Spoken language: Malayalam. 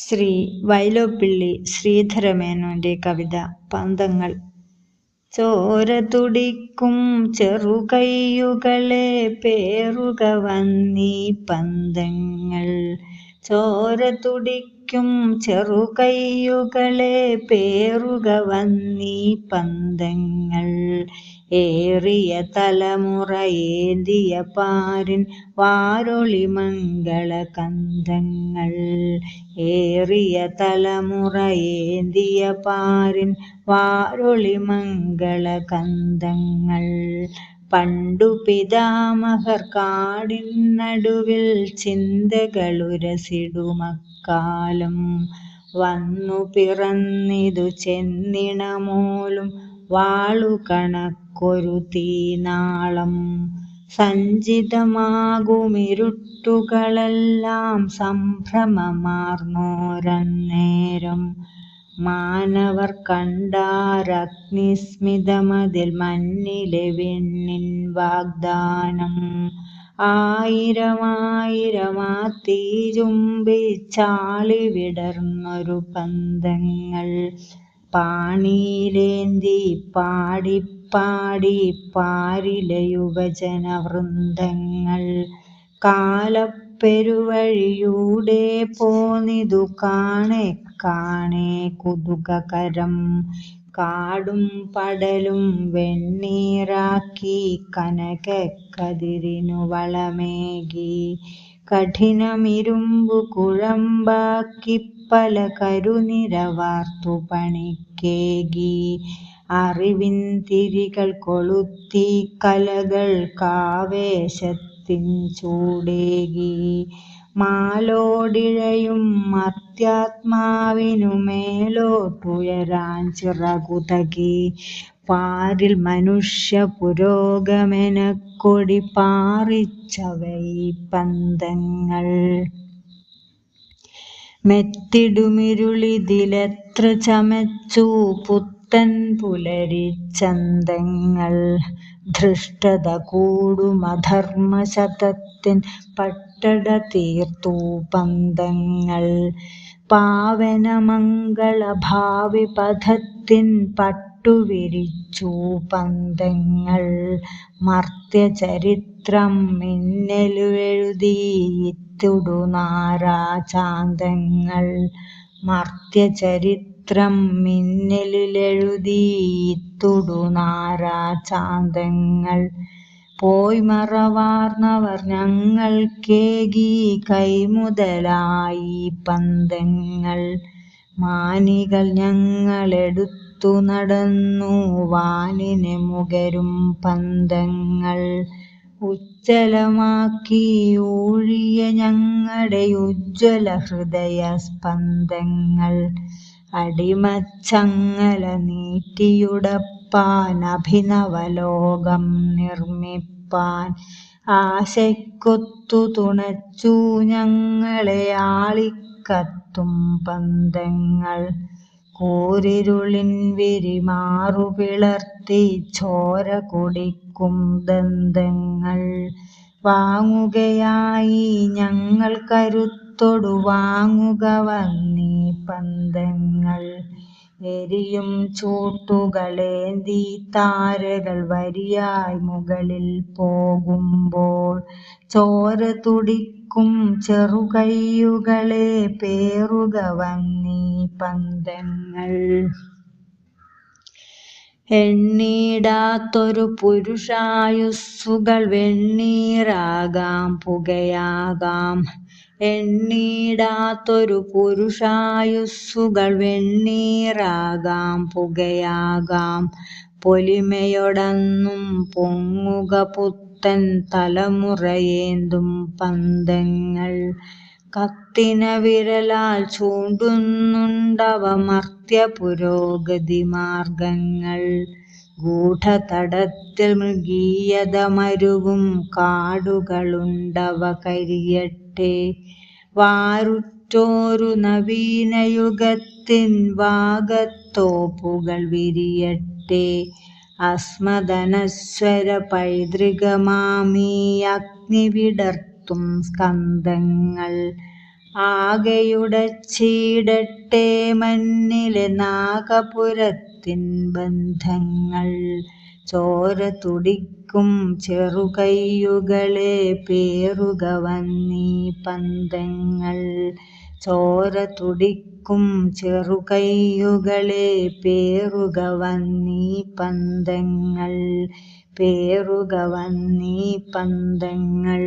ശ്രീ വൈലോപ്പിള്ളി ശ്രീധരമേനോന്റെ കവിത പന്തങ്ങൾ. ചോര തുടിക്കും ചെറുകയ്യുകളെ പേറുക വന്നീ പന്തങ്ങൾ. ചോര തുടിക്കും ചെറുകയ്യുകളെ പേറുക വന്നീ പന്തങ്ങൾ. ഏറിയ തലമുറ ഏന്തിയ പാരിൻ വാരൊളി മംഗള കന്ധങ്ങൾ ഏറിയ തലമുറ ഏന്തിയ പാരിൻ വാരൊളി മംഗള കന്ധങ്ങൾ പണ്ടു പിതാമഹർ കാടിൻ നടുവിൽ ചിന്തകളുരസിടുമക്കാലം. വന്നു പിറന്നിതു ചെന്നിണമോലും വാളുകണക്കൊരു തീനാളം. സഞ്ചിതമാകുമിരുട്ടുകളെല്ലാം സംഭ്രമമാർന്നോരന്നേരം. മാനവർ കണ്ടാരഗ്നിസ്മിതമതിൽ മഞ്ഞിലെ വെണ്ണിൻ വാഗ്ദാനം. ആയിരമായിരമാ തീരുമ്പിച്ചാളി വിടർന്നൊരു പന്തങ്ങൾ. പാണിയിലേന്തി പാടിപ്പാടി പാരിലെ യുവജന വൃന്ദങ്ങൾ കാലപ്പെരുവഴിയൂടെ പോന്നിതു കാണെ കാണെ കുതുകകരം. കാടും പടലും വെണ്ണീറാക്കി കനകക്കതിരിനു വളമേകി. കഠിനമിരുമ്പു കുഴമ്പാക്കി പല കരുനിര വാർത്തു പണിക്കേകി. അറിവിൻ തിരികൾ കൊളുത്തി കലകൾക്കാവേശത്തിൻ ചൂടേകി. മാലോടിഴയും മർത്യാത്മാവിനു മേലോട്ടുയരാൻ ചിറകുതകി. പാരിൽ മനുഷ്യ പുരോഗമനക്കൊടി പാറിച്ചവൈ പന്തങ്ങൾ. മെത്തിടുമിരുളിതിലെത്ര ചമച്ചു പുത്തൻ പുലരിച്ചന്തങ്ങൾ. ധൃഷ്ടത കൂടുമധർമ്മശതത്തിൻ പട്ടട തീർത്തു പന്തങ്ങൾ പാവനമംഗള ഭാവി പഥത്തിൻ പട്ടുവിരിച്ചു പന്തങ്ങൾ മർത്യചരിത്രം മിന്നലുവെഴുതിയിത്തുടുനാരാചാന്തങ്ങൾ മർത്യചരിത്രം മിന്നലിലെഴുതി ചാന്തങ്ങൾ. പോയി മറവാർന്നവർ ഞങ്ങൾക്കേകി കൈമുതലായി പന്തങ്ങൾ. മാനികൾ ഞങ്ങളെടുത്തു നടന്നു വാനിന് മുകരും പന്തങ്ങൾ. ഉജ്ജ്വലമാക്കി ഊഴിയ ഞങ്ങളുടെ ഉജ്ജ്വല ഹൃദയ സ്പന്ദങ്ങൾ അടിമച്ചങ്ങല നീട്ടിയുടപ്പാൻ അഭിനവലോകം നിർമ്മിപ്പാൻ ആശയ്ക്കൊത്തു തുണച്ചു ഞങ്ങളെ ആളിക്കത്തും പന്തങ്ങൾ. കൂരിരുളിൻ വിരിമാറു പിളർത്തി ചോര കുടിക്കും ദന്തങ്ങൾ. വാങ്ങുകയായി ഞങ്ങൾ കരുത്തൊടു വാങ്ങുക വന്നീ പന്തങ്ങൾ എരിയും ചൂട്ടുകളേന്തി താരകൾ വരിയായി മുകളിൽ പോകുമ്പോൾ. ചോര തുടിക്കും ചെറുകയ്യുകളെ പേറുക വന്നീ പന്തങ്ങൾ. എണ്ണീടാത്തൊരു പുരുഷായുസ്സുകൾ വെണ്ണീറാകാം പുകയാകാം. എണ്ണീടാത്തൊരു പുരുഷായുസ്സുകൾ വെണ്ണീറാകാം പുകയാകാം. പൊലിമയൊടന്നും പൊങ്ങുക പുത്തൻ തലമുറയേന്തും പന്തങ്ങൾ. കത്തിന വിരലാൽ ചൂണ്ടുന്നുണ്ടവ മർത്യ പുരോഗതി മാർഗങ്ങൾ. ഗൂഢതടത്തിൽ മൃഗീയത മരുവും കാടുകളുണ്ടവ കരിയട്ടെ വാറുറ്റോരു നവീനയുഗത്തിൻ വാഗത്തോപ്പുകൾ വിരിയട്ടെ. അസ്മദനശ്വര പൈതൃകമാമീ അഗ്നി വിടർത്തും സ്കന്ധങ്ങൾ. ചീടട്ടെ മണ്ണിലെ നാഗപുരത്തിൻ ബന്ധങ്ങൾ. ചോര തുടിക്കും ചെറുകൈയുകളെ പേറുക വന്നീ പന്തങ്ങൾ. ചോര തുടിക്കും ചെറുകൈയുകളെ പേറുക വന്നീ പന്തങ്ങൾ. പേറുക വന്നീ പന്തങ്ങൾ.